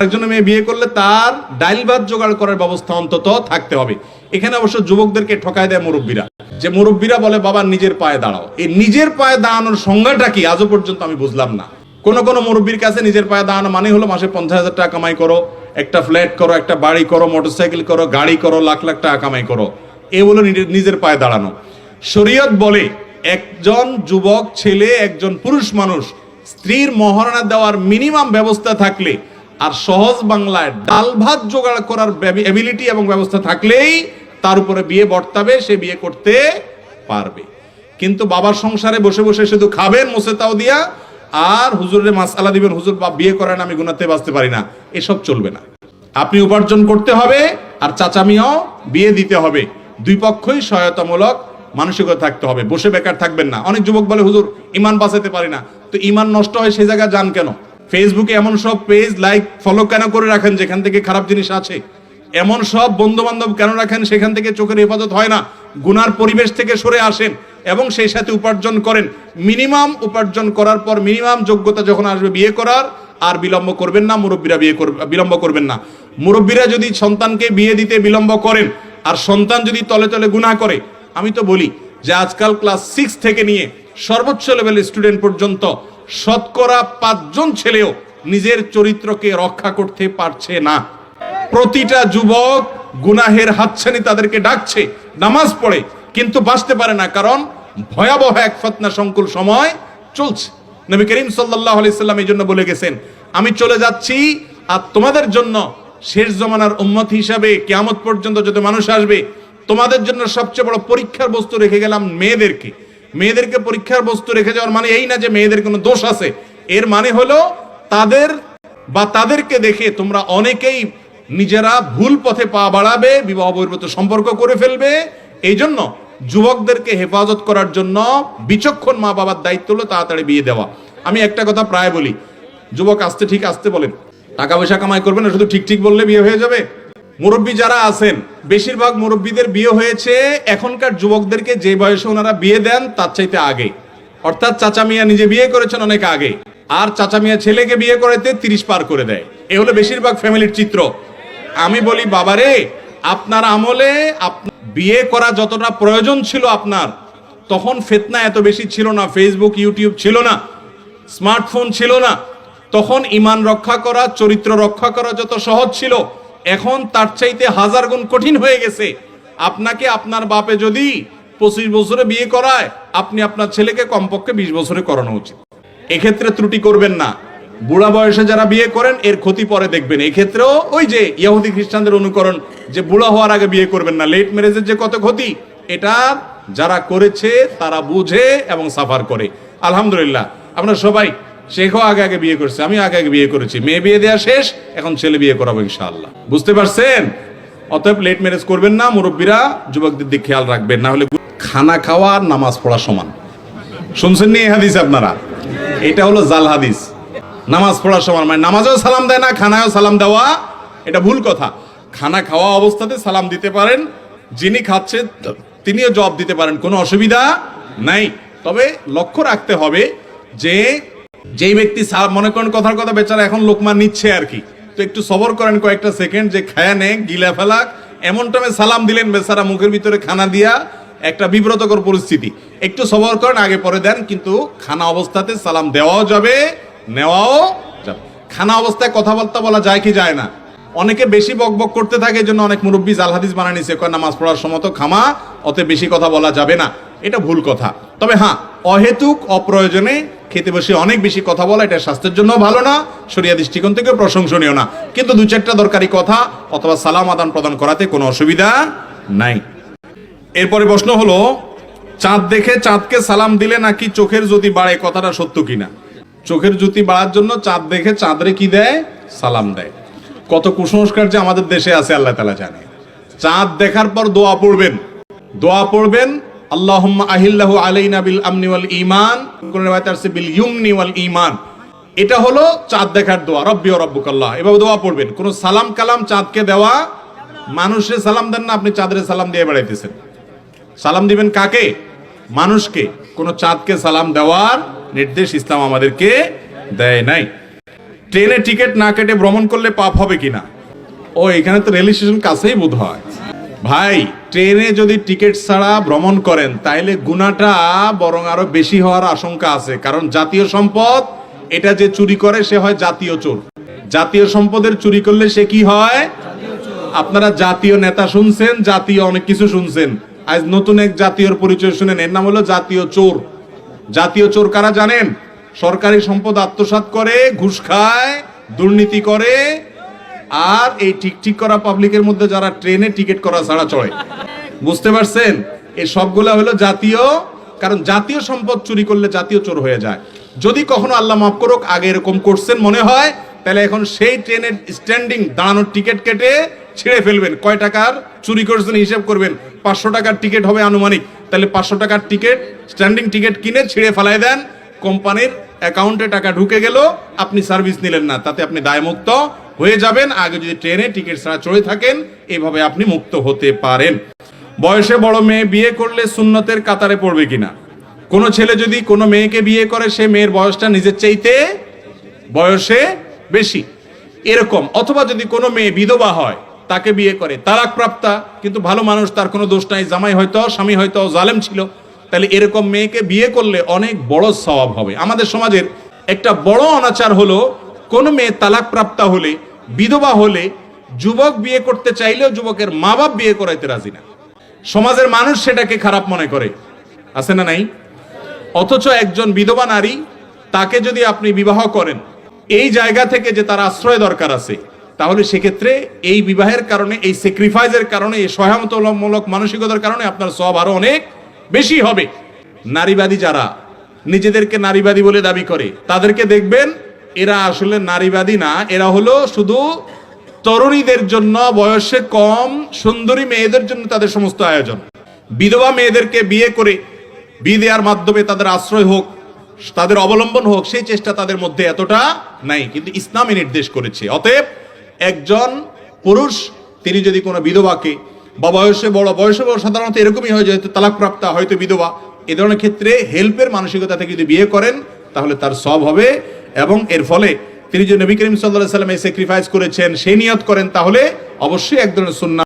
আরেকজন মেয়ে বিয়ে করলে তার ডাইল ভাত জোগাড় করার ব্যবস্থা অন্তত থাকতে হবে। এখানে অবশ্য যুবকদেরকে ঠকায় দেয় মুরব্বীরা। যে মুরব্বীরা বলে, বাবা, নিজের পায়ে দাঁড়াও। এই নিজের পায়ে দাঁড়ানোর সংজ্ঞাটা কি? আজও পর্যন্ত আমি বুঝলাম না। কোন কোন মুরব্বীর কাছে নিজের পায়ে দাঁড়ানো মানে হলো, মাসে পঞ্চাশ হাজার টাকা কামাই করো, একটা ফ্ল্যাট করো, একটা বাড়ি করো, মোটরসাইকেল করো, গাড়ি করো, লাখ লাখ টাকা কামাই করো। এ নিজের- নিজের পায়ে দাঁড়ানো। শরীয়ত বলে, একজন যুবক, ছেলে, একজন পুরুষ মানুষ, স্ত্রীর মহারণা দেওয়ার মিনিমাম ব্যবস্থা থাকলে আর সহজ বাংলায় ডাল ভাত জোগাড় করার এবিলিটি এবং ব্যবস্থা থাকলেই তার উপরে বিয়ে বর্তাবে, সে বিয়ে করতে পারবে। কিন্তু বাবার সংসারে বসে বসে শুধু খাবেন মোসেতাও দিয়া, আর হুজুরের মাসালা দিবেন, হুজুর বা বিয়ে করেন, আমি গুনাতে বাঁচতে পারি না। এসব চলবে না। আপনি উপার্জন করতে হবে, আর চাচামিয়াও বিয়ে দিতে হবে। দুই পক্ষই সহায়তামূলক মানসিকতা থাকতে হবে। বসে বেকার থাকবেন না। অনেক যুবক বলে, হুজুর ইমান বাঁচাতে পারি না। তো ইমান নষ্ট হয় সেই জায়গায় যান কেন? ফেসবুকে এমন সব পেজ লাইক ফলো কেন করে রাখেন যেখান থেকে খারাপ জিনিস আছে? এমন সব বন্ধু বান্ধব কেন রাখেন সেখান থেকে চোখের হেফাজত হয় না? গুনার পরিবেশ থেকে সরে আসেন এবং সেই সাথে উপার্জন করেন। মিনিমাম উপার্জন করার পর মিনিমাম যোগ্যতা যখন আসবে বিয়ে করার, আর বিলম্ব করবেন না, মুরব্বীরা বিয়ে করবে, বিলম্ব করবেন না। মুরব্বীরা যদি সন্তানকে বিয়ে দিতে বিলম্ব করেন, আর সন্তান যদি তলে তলে গুনাহ করে, আমি তো বলি যে আজকাল ক্লাস সিক্স থেকে নিয়ে সর্বোচ্চ লেভেলের স্টুডেন্ট পর্যন্ত শতকরা পাঁচজন ছেলেও নিজের চরিত্রকে রক্ষা করতে পারছে না। প্রতিটা যুবক গুনাহের হাতছানি তাদেরকে ডাকছে, নামাজ পড়ে, কিন্তু বাঁচতে পারে না কারণ ভয়াবহ এক ফতনা সংকুল সময় চলছে। নবী করিম সাল্লাহ এই জন্য বলে গেছেন, আমি চলে যাচ্ছি আর তোমাদের জন্য শেষ জমানার উম্মত হিসাবে কেয়ামত পর্যন্ত যত মানুষ আসবে তোমাদের জন্য সবচেয়ে বড় পরীক্ষার বস্তু রেখে গেলাম মেয়েদেরকে। মেয়েদেরকে পরীক্ষার বস্তু রেখে যাওয়ার মানে এই না যে মেয়েদের কোনো দোষ আছে। এর মানে হলো তাদের বা তাদেরকে দেখে তোমরা অনেকেই নিজেরা ভুল পথে পা বাড়াবে, বিবাহ বহির্ভূত সম্পর্ক করে ফেলবে। এই জন্য যুবকদেরকে হেফাজত করার জন্য বিচক্ষণ মা বাবার দায়িত্ব হলো তাড়াতাড়ি বিয়ে দেওয়া। আমি একটা কথা প্রায় বলি, যুবক আসতে ঠিক আসতে বলেন, টাকা পয়সা কামাই করবে না, শুধু ঠিক ঠিক বললে বিয়ে হয়ে যাবে? মুরব্বী যারা আছেন, বেশিরভাগ মুরব্বীদের বিয়ে হয়েছে এখনকার যুবকদেরকে যে বয়সে ওনারা বিয়ে দেন, তার চাইতে আগে। অর্থাৎ চাচা মিয়া নিজে বিয়ে করেছেন অনেক আগে, আর চাচা মিয়া ছেলেকে বিয়ে করাইতে তিরিশ পার করে দেয়। এ হলো বেশিরভাগ ফ্যামিলির চিত্র। আমি বলি, বাবারে, আপনার আমলে বিয়ে করা যতটা প্রয়োজন ছিল আপনার, তখন ফেতনা এত বেশি ছিল না ফেসবুক ইউটিউব ছিল না, স্মার্টফোন ছিল না, তখন ইমান রক্ষা করা, চরিত্র রক্ষা করা যত সহজ ছিল এখন তার চাইতে হাজার গুণ কঠিন হয়ে গেছে। আপনাকে আপনার বাপে যদি পঁচিশ বছরে বিয়ে করায়, আপনি আপনার ছেলেকে কমপক্ষে বিশ বছরে করানো উচিত। এক্ষেত্রে ত্রুটি করবেন না। বুড়া বয়সে যারা বিয়ে করেন, এর ক্ষতি পরে দেখবেন। এই ক্ষেত্রেও ওই যে ইয়াহুদি খ্রিস্টানদের অনুকরণ, যে বুড়া হওয়ার আগে বিয়ে করবেন না। লেট ম্যারেজের যে কত ক্ষতি, এটা যারা করেছে, তারা বুঝে এবং সাফার করে। আলহামদুলিল্লাহ। আমরা সবাই শেখও আগে আগে বিয়ে করছে আমি আগে আগে বিয়ে করেছি। মেয়ে বিয়ে দেওয়া শেষ, এখন ছেলে বিয়ে করাবো ইনশাআল্লাহ। বুঝতে পারছেন? অতএব লেট ম্যারেজ করবেন না, মুরব্বীরা, যুবকদের দিক খেয়াল রাখবেন, না হলে খানা খাওয়া আর নামাজ পড়া সমান। শুনছেন নি এই হাদিস আপনারা? এটা হলো জাল হাদিস। নামাজ পড়ার সময় মানে নামাজেও সালাম দেয় না, খানায়ও সালাম দেওয়া, এটা ভুল কথা। খানা খাওয়া অবস্থাতে সালাম দিতে পারেন, যিনি খাচ্ছেন তিনিও জবাব দিতে পারেন, কোনো অসুবিধা নাই। তবে লক্ষ্য রাখতে হবে যে যেই ব্যক্তি মনে করেন কথার কথা, বেচারা এখন লোকমান নিচ্ছে আর কি। তো একটু সবর করেন কয়েকটা সেকেন্ড যে খায়া নে গিলা ফেলাক। এমন টাইমে সালাম দিলেন বেচারা মুখের ভিতরে খানা দিয়া একটা বিব্রতকর পরিস্থিতি। একটু সবর করেন, আগে পরে দেন, কিন্তু খানা অবস্থাতে সালাম দেওয়াও যাবে, নেওয়াও যাবে। খানা অবস্থায় কথাবার্তা বলা যায় কি যায় না। অনেকে বেশি বকবক করতে থাকে জন্য অনেক মুরব্বী জাল হাদিস বানায় নিছে, কয় নামাজ পড়ার সময় খামা অতে বেশি কথা বলা যাবে না। এটা ভুল কথা। তবে হ্যাঁ অহেতুক, অপ্রয়োজনে খেতে বসে অনেক বেশি কথা বলা, এটা স্বাস্থ্যের জন্য ভালো না, শরিয়া দৃষ্টিকোণ থেকে প্রশংসনীয় না। কিন্তু দু চারটা দরকারি কথা অথবা সালাম আদান প্রদান করাতে কোনো অসুবিধা নাই। এরপরে প্রশ্ন হলো, চাঁদ দেখে চাঁদকে সালাম দিলে নাকি চোখের জ্যোতি বাড়ে, কথাটা সত্য কিনা? চোখের জ্যোতি বাড়ার জন্য চাঁদ দেখে চাঁদরে কি দেয়? সালাম দেয়। কত কুসংস্কার যে আমাদের দেশে আছে, আল্লাহ তালা জানে। চাঁদ দেখার পর দোয়া পড়বেন। দোয়া পড়বেন আল্লাহুম্মা আহিল্লাহু আলাইনা বিল আমনি ওয়াল ঈমান। কোন এটা হলো চাঁদ দেখার দোয়া, রব্বি ও রব্বুকাল্লাহ। এভাবে দোয়া পড়বেন। কোন সালাম কালাম চাঁদকে দেওয়া মানুষে সালাম দেন না, আপনি চাঁদরে সালাম দিয়ে বেড়াইতেছেন। সালাম দিবেন কাকে? মানুষকে। কোন চাঁদকে সালাম দেওয়ার নির্দেশ ইসলাম আমাদেরকে দেয় নাই। ট্রেনে টিকিট না কেটে ভ্রমণ করলে পাপ হবে কিনা? ও, এখানে তো রেল স্টেশন কাছেই বোধ হয় ভাই ট্রেনে যদি টিকিট ছাড়া ভ্রমণ করেন, তাইলে গুণাটা বরং আরও বেশি হওয়ার আশঙ্কা আছে। কারণ জাতীয় সম্পদ, এটা যে চুরি করে, সে হয় জাতীয় চোর। জাতীয় সম্পদের চুরি করলে সে কি হয়? আপনারা জাতীয় নেতা শুনছেন, জাতীয় অনেক কিছু শুনছেন। আজ নতুন এক জাতীয় পরিচয় শুনেন, এর নাম হলো জাতীয় চোর। জাতীয় চোর কারা জানেন? সরকারি সম্পদ আত্মসাৎ করে, ঘুষ খায়, দুর্নীতি করে আর এই ঠিক করা পাবলিকের মধ্যে যারা ট্রেনে টিকিট করা ছাড়া চড়ে বুঝতে পারছেন? এই সবগুলো হলো জাতীয়, কারণ জাতীয় সম্পদ চুরি করলে জাতীয় চোর হয়ে যায়। যদি কখনো আল্লাহ মাফ করুক, আগে এরকম করছেন মনে হয়, তাহলে এখন সেই ট্রেনের স্ট্যান্ডিং দাঁড়ানোর টিকিট কেটে ছিঁড়ে ফেলবেন। কয় টাকার চুরি করছেন হিসেব করবেন? পাঁচশো টাকার টিকিট হবে আনুমানিক। তাহলে পাঁচশো টাকার টিকিট স্ট্যান্ডিং টিকিট কিনে ছিঁড়ে ফেলাই দেন। কোম্পানির অ্যাকাউন্টে টাকা ঢুকে গেল, আপনি সার্ভিস নিলেন না, তাতে আপনি দায়মুক্ত। হয়ে যাবেন। আগে যদি ট্রেনে টিকিট ছাড়া চড়ে থাকেন, এভাবে আপনি মুক্ত হতে পারেন। বয়সে বড় মেয়ে বিয়ে করলে সুন্নতের কাতারে পড়বে কিনা? কোনো ছেলে যদি কোনো মেয়েকে বিয়ে করে, সে মেয়ের বয়সটা নিজের চাইতে বয়সে বেশি। এরকম। অথবা যদি কোনো মেয়ে বিধবা হয়, তাকে বিয়ে করে। তালাক প্রাপ্তা কিন্তু ভালো মানুষ, তার কোনো দোষ নাই। জামাই হয়তো, স্বামী হয়তো, জালেম ছিল। তাহলে এরকম মেয়েকে বিয়ে করলে অনেক বড় স্বভাব হবে। আমাদের সমাজের একটা বড় অনাচার হলো কোন মেয়ে তালাক প্রাপ্তা হলে, বিধবা হলে, যুবক বিয়ে করতে চাইলেও যুবকের মা বাপ বিয়ে করাইতে রাজি না। সমাজের মানুষ সেটাকে খারাপ মনে করে। আছে না নাই? অথচ একজন বিধবা নারী, তাকে যদি আপনি বিবাহ করেন, এই জায়গা থেকে যে তার আশ্রয় দরকার আছে, তাহলে সেক্ষেত্রে এই বিবাহের কারণে, এই স্যাক্রিফাইসের কারণে, এই সহায়তামূলক মানসিকতার কারণে আপনার সব আরও অনেক বেশি হবে। নারীবাদী যারা, নিজেদেরকে নারীবাদী বলে দাবি করে, তাদেরকে দেখবেন এরা আসলে নারীবাদী না, এরা হলো শুধু তরুণীদের জন্য, বয়সে কম, সুন্দরী মেয়েদের জন্য তাদের সমস্ত আয়োজন। বিধবা মেয়েদেরকে বিয়ে করে, বিয়ে দেওয়ার মাধ্যমে তাদের আশ্রয় হোক, তাদের অবলম্বন হোক, সেই চেষ্টা তাদের মধ্যে এতটা নাই। কিন্তু ইসলামে নির্দেশ করেছে। অতএব একজন পুরুষ, তিনি যদি কোনো বিধবাকে, বা বয়সে বড় বয়সে বড় সাধারণত এরকমই হয় যেহেতু তালাকপ্রাপ্তা, হয়তো বিধবা, এ ধরনের ক্ষেত্রে হেল্পের মানসিকতা থেকে যদি বিয়ে করেন, তাহলে তার সব হবে এবং এর ফলে তিনি যে নবী করিম সাল্লাহ সাল্লামে স্যাক্রিফাইস করেছেন, সে নিয়ত করেন, তাহলে অবশ্যই এক ধরনের সুন্নাহ